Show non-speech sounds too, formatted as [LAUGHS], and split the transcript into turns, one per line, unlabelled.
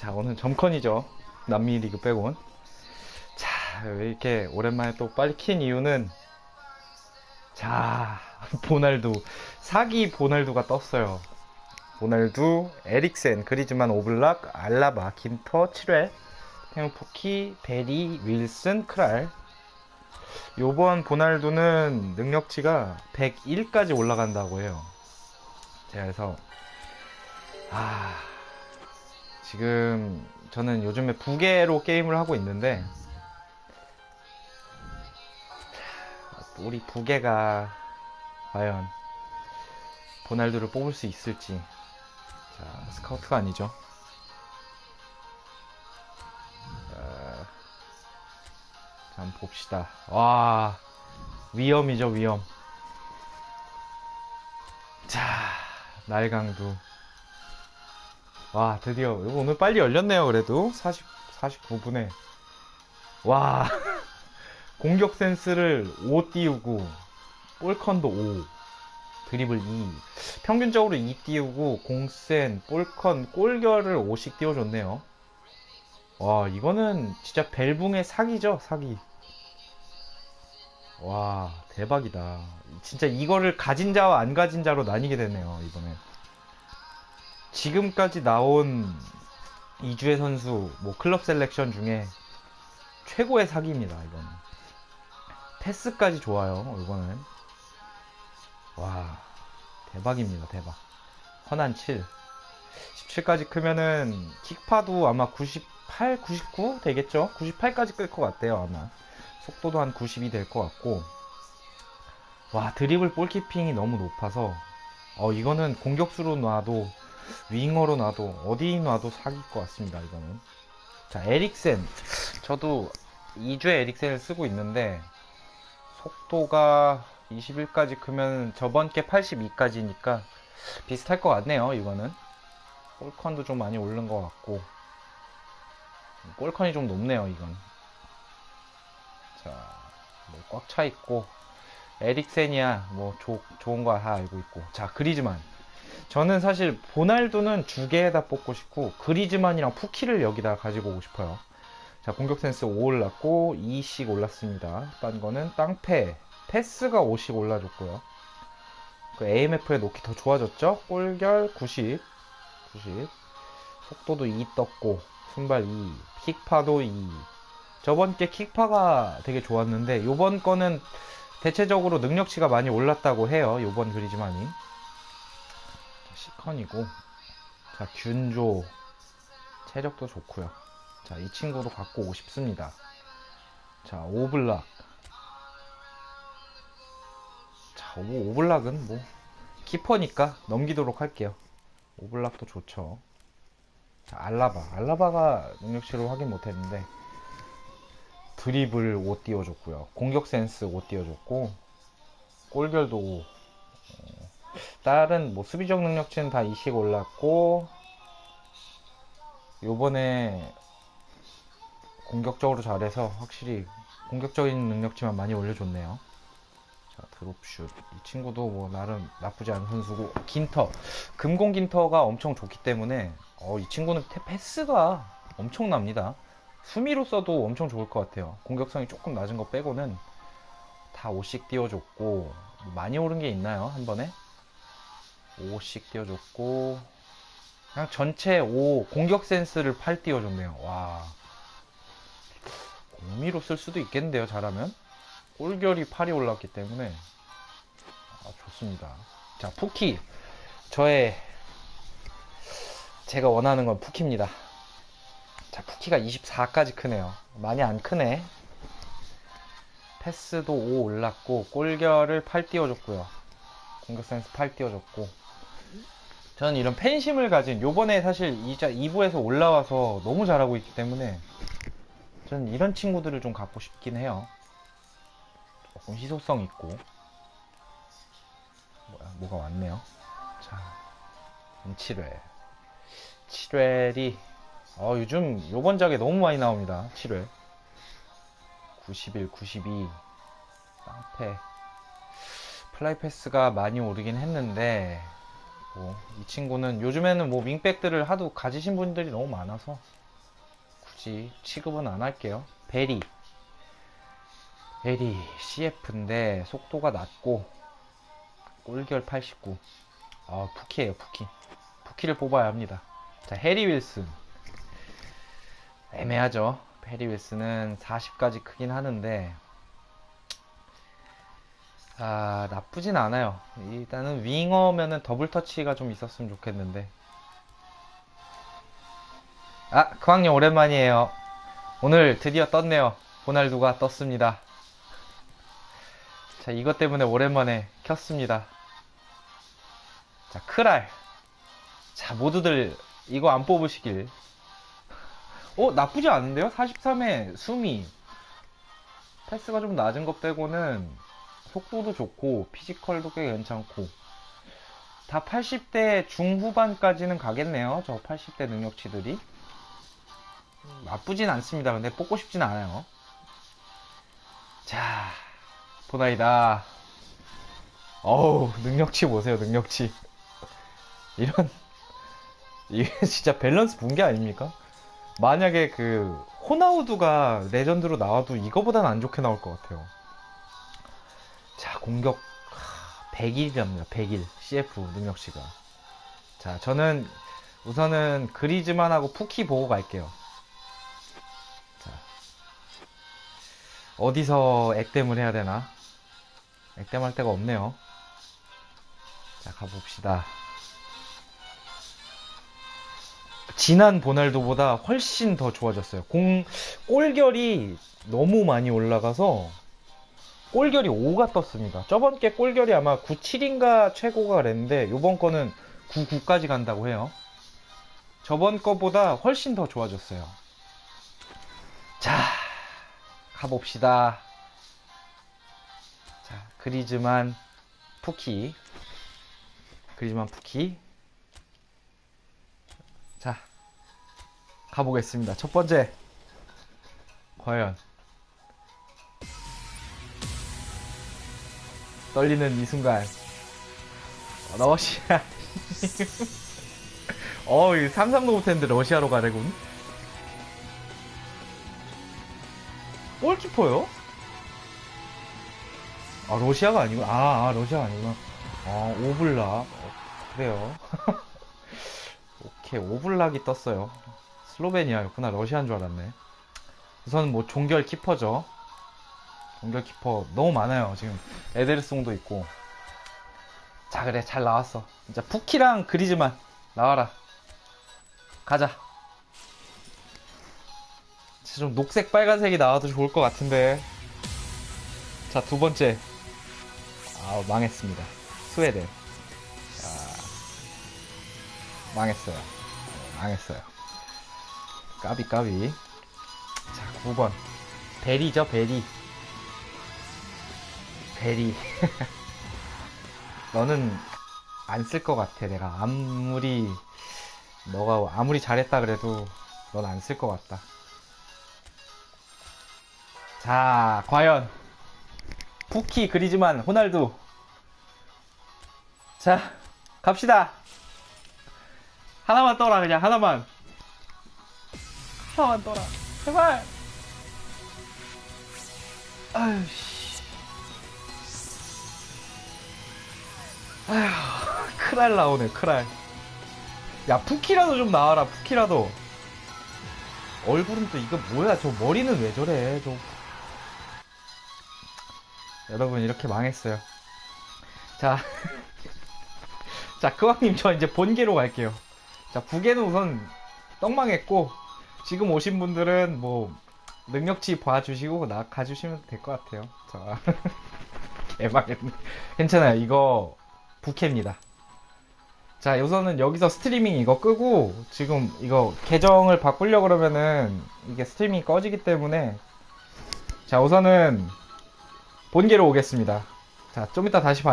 자, 오늘 점컨이죠. 남미 리그 빼곤. 자, 왜 이렇게 오랜만에 또 빨리 킨 이유는 자, [LAUGHS] 보날두. 사기 보날두가 떴어요. 보날두, 에릭센, 그리즈만, 오블락, 알라바, 김터, 7회, 테무포키, 베리, 윌슨, 크랄. 요번 보날두는 능력치가 101까지 올라간다고 해요. 제가 그래서 아 지금 저는 요즘에 부계로 게임을 하고 있는데 우리 부계가 과연 보날두를 뽑을 수 있을지. 자 스카우트가 아니죠. 자, 자 한번 봅시다. 와 위험이죠 위험. 자 날강두 와 드디어. 이거 오늘 빨리 열렸네요 그래도. 40, 49분에. 와. [LAUGHS] 공격 센스를 5 띄우고 볼컨도 5 드리블 2 평균적으로 2 띄우고 공센 볼컨 골결을 5씩 띄워줬네요. 와 이거는 진짜 벨붕의 사기죠 사기. 와 대박이다. 진짜 이거를 가진 자와 안 가진 자로 나뉘게 되네요 이번에 지금까지 나온 이주의 선수 뭐 클럽 셀렉션 중에 최고의 사기입니다 이거는. 패스까지 좋아요 이거는. 와 대박입니다 대박. 헌한 7 17까지 크면은 킥파도 아마 98, 99 되겠죠? 98까지 끌 것 같아요 아마. 속도도 한 90이 될 것 같고. 와 드리블 볼키핑이 너무 높아서. 어 이거는 공격수로 놔도 윙어로 놔도 어디 놔도 사기일 것 같습니다 이거는. 자 에릭센. 저도 2주에 에릭센을 쓰고 있는데 속도가 21까지 크면 저번 게 82까지니까 비슷할 것 같네요 이거는. 골컨도 좀 많이 오른 것 같고. 골컨이 좀 높네요 이건. 자뭐 꽉차 있고. 에릭센이야 뭐 조, 좋은 거 다 알고 있고. 자 그리즈만 저는 사실 보날두는 두 개에다 뽑고 싶고 그리즈만이랑 푸키를 여기다 가지고 오고 싶어요. 자 공격 센스 5 올랐고 2씩 올랐습니다. 딴 거는 땅패 패스가 5씩 올라줬고요. 그 AMF에 놓기 더 좋아졌죠? 골결 90 90 속도도 2 떴고 순발 2 킥파도 2 저번 게 킥파가 되게 좋았는데 요번 거는 대체적으로 능력치가 많이 올랐다고 해요 요번 그리즈만이 시컨이고 자 균조 체력도 좋고요. 자 이 친구도 갖고 오고 싶습니다. 자 오블락. 자 오, 오블락은 뭐 키퍼니까 넘기도록 할게요. 오블락도 좋죠. 자 알라바. 알라바가 능력치를 확인 못했는데 드리블 5 띄워줬고요. 공격 센스 5 띄워줬고 골결도 5 다른 뭐 수비적 능력치는 다 2씩 올랐고 요번에 공격적으로 잘해서 확실히 공격적인 능력치만 많이 올려줬네요. 자 드롭슛. 이 친구도 뭐 나름 나쁘지 않은 선수고 긴터. 금공 긴터가 엄청 좋기 때문에 어, 이 친구는 패스가 엄청납니다. 수미로 써도 엄청 좋을 것 같아요. 공격성이 조금 낮은 거 빼고는 다 5씩 띄워줬고 많이 오른 게 있나요 한 번에 5씩 띄워줬고 그냥 전체 5 공격 센스를 8 띄워줬네요. 와. 공미로 쓸 수도 있겠는데요 잘하면? 골결이 8이 올랐기 때문에. 아, 좋습니다. 자 푸키. 저의 제가 원하는 건 푸키입니다. 자 푸키가 24까지 크네요. 많이 안 크네. 패스도 5 올랐고 골결을 8 띄워줬고요. 공격 센스 8 띄워줬고 저는 이런 팬심을 가진 요번에 사실 이자 2부에서 올라와서 너무 잘하고 있기 때문에 저는 이런 친구들을 좀 갖고 싶긴 해요. 조금 희소성 있고. 뭐야 뭐가 왔네요. 자 7회. 7회이 어, 요즘 요번 작에 너무 많이 나옵니다 7회. 91, 92 깡패. 플라이 패스가 많이 오르긴 했는데 뭐, 이 친구는 요즘에는 뭐 윙백들을 하도 가지신 분들이 너무 많아서 굳이 취급은 안 할게요. 베리. 베리 CF인데 속도가 낮고 골결 89. 아, 푸키예요, 푸키. 푸키를 뽑아야 합니다. 자, 해리 윌슨. 애매하죠. 해리 윌슨은 40까지 크긴 하는데 아, 나쁘진 않아요. 일단은 윙어면은 더블 터치가 좀 있었으면 좋겠는데. 아, 크왕님 오랜만이에요. 오늘 드디어 떴네요. 호날두가 떴습니다. 자, 이것 때문에 오랜만에 켰습니다. 자, 크랄. 자, 모두들 이거 안 뽑으시길. 어, 나쁘지 않은데요? 43에 수미. 패스가 좀 낮은 것 빼고는 속도도 좋고 피지컬도 꽤 괜찮고 다 80대 중후반까지는 가겠네요. 저 80대 능력치들이. 나쁘진 않습니다. 근데 뽑고 싶진 않아요. 자, 보나이다. 어우, 능력치 보세요, 능력치. 이런, 이게 [LAUGHS] 진짜 밸런스 붕괴 아닙니까? 만약에 그, 호나우두가 레전드로 나와도 이거보다는 안 좋게 나올 것 같아요. 자, 공격 100일이랍니다. 100일. CF 능력치가. 자, 저는 우선은 그리즈만 하고 푸키 보고 갈게요. 자, 어디서 액땜을 해야 되나? 액땜할 데가 없네요. 자, 가봅시다. 지난 보날도보다 훨씬 더 좋아졌어요. 공, 골결이 너무 많이 올라가서 골결이 5가 떴습니다. 저번 게 골결이 아마 97인가 최고가 그랬는데 요번 거는 99까지 간다고 해요. 저번 거보다 훨씬 더 좋아졌어요. 자, 가봅시다. 자, 그리즈만 푸키. 그리즈만 푸키. 자, 가보겠습니다. 첫 번째. 과연. 떨리는 이 순간. 어, 러시아. [LAUGHS] 어, 이 상상도 못했는데 러시아로 가래군. 골키퍼요? 아, 러시아가 아니고, 아, 아, 러시아가 아니구나. 아, 오블락. 어, 그래요. [LAUGHS] 오케이, 오블락이 떴어요. 슬로베니아였구나. 러시아인 줄 알았네. 우선 뭐, 종결 키퍼죠. 종결 키퍼 너무 많아요. 지금 에데르송도 있고. 자, 그래. 잘 나왔어. 진짜 푸키랑 그리즈만 나와라. 가자. 진짜 좀 녹색 빨간색이 나와도 좋을 것 같은데. 자, 두 번째. 아, 망했습니다. 스웨덴. 자, 망했어요. 네, 망했어요. 까비 까비. 자, 9번. 베리죠, 베리. 베리. [LAUGHS] 너는 안 쓸 것 같아. 내가 아무리 너가 아무리 잘했다 그래도 넌 안 쓸 것 같다. 자, 과연 푸키 그리즈만 호날두. 자, 갑시다. 하나만 떠라 그냥 하나만. 하나만 떠라. 제발. 아유 아휴, 크랄 나오네, 크랄. 야, 푸키라도 좀 나와라, 푸키라도. 얼굴은 또 이거 뭐야, 저 머리는 왜 저래, 저. 여러분, 이렇게 망했어요. 자. [LAUGHS] 자, 크왕님, 저 이제 본계로 갈게요. 자, 부계는 우선 떡망했고, 지금 오신 분들은 뭐, 능력치 봐주시고, 나 가주시면 될 것 같아요. 자. [LAUGHS] 개망했네. 괜찮아요. 이거, 부캐입니다. 자, 우선은 여기서 스트리밍 이거 끄고 지금 이거 계정을 바꾸려 그러면은 이게 스트리밍이 꺼지기 때문에 자, 우선은 본계로 오겠습니다. 자, 좀 이따 다시 봐요.